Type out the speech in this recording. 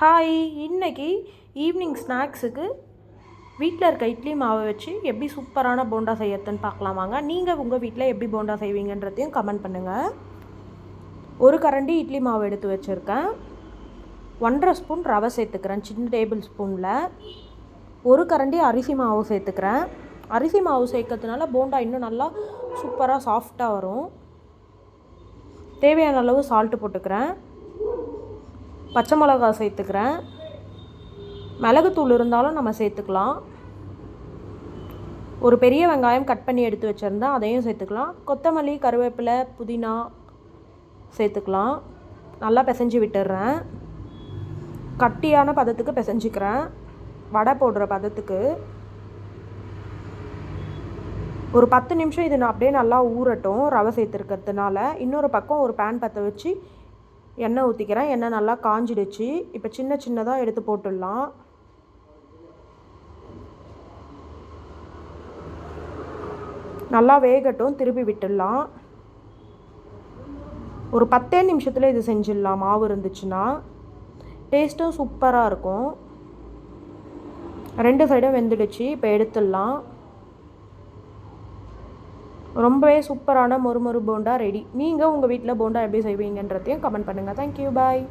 Hi இன்னைக்கு evening ஸ்நாக்ஸுக்கு வீட்டில் இருக்க இட்லி மாவை வச்சு எப்படி சூப்பரான போண்டா செய்யறதுன்னு பார்க்கலாமாங்க நீங்கள் உங்கள் வீட்டில் எப்படி போண்டா செய்வீங்கன்றதையும் கமெண்ட் பண்ணுங்கள் ஒரு கரண்டி இட்லி மாவு எடுத்து வச்சுருக்கேன். ஒன்றரை ஸ்பூன் ரவை சேர்த்துக்கிறேன் சின்ன டேபிள் ஸ்பூனில் ஒரு கரண்டி அரிசி மாவு சேர்த்துக்கிறேன். அரிசி மாவு சேர்க்கறதுனால போண்டா இன்னும் நல்லா சூப்பராக சாஃப்டாக வரும். தேவையான அளவு சால்ட்டு போட்டுக்கிறேன். பச்சை மிளகா சேர்த்துக்கிறேன். மிளகுத்தூள் இருந்தாலும் நம்ம சேர்த்துக்கலாம். ஒரு பெரிய வெங்காயம் கட் பண்ணி எடுத்து வச்சுருந்தா அதையும் சேர்த்துக்கலாம். கொத்தமல்லி கருவேப்பிலை புதினா சேர்த்துக்கலாம். நல்லா பிசைஞ்சு விட்டுடுறேன். கட்டியான பதத்துக்கு பிசைஞ்சிக்கிறேன். வடை போடுற பதத்துக்கு. ஒரு பத்து நிமிஷம் இது நான் அப்படியே நல்லா ஊறட்டும் ரவை சேர்த்துருக்கிறதுனால. இன்னொரு பக்கம் ஒரு பேன் பற்ற வச்சு எண்ணெய் ஊற்றிக்கிறேன் எண்ணெய் நல்லா காஞ்சிடுச்சு. இப்போ சின்ன சின்னதாக எடுத்து போட்டுடலாம். நல்லா வேகட்டும். திருப்பி விட்டுடலாம். ஒரு பத்தே நிமிஷத்தில் இது செஞ்சிடலாம். மாவு இருந்துச்சுன்னா. டேஸ்ட்டும் சூப்பராக இருக்கும். ரெண்டு சைடும் வெந்துடுச்சு. இப்போ எடுத்துடலாம். ரொம்பவே சூப்பரான மொறுமொறு போண்டா ரெடி. நீங்கள் உங்கள் வீட்டில் போண்டா எப்படி செய்வீங்கன்றதையும் கமெண்ட் பண்ணுங்கள் தேங்க்யூ பாய்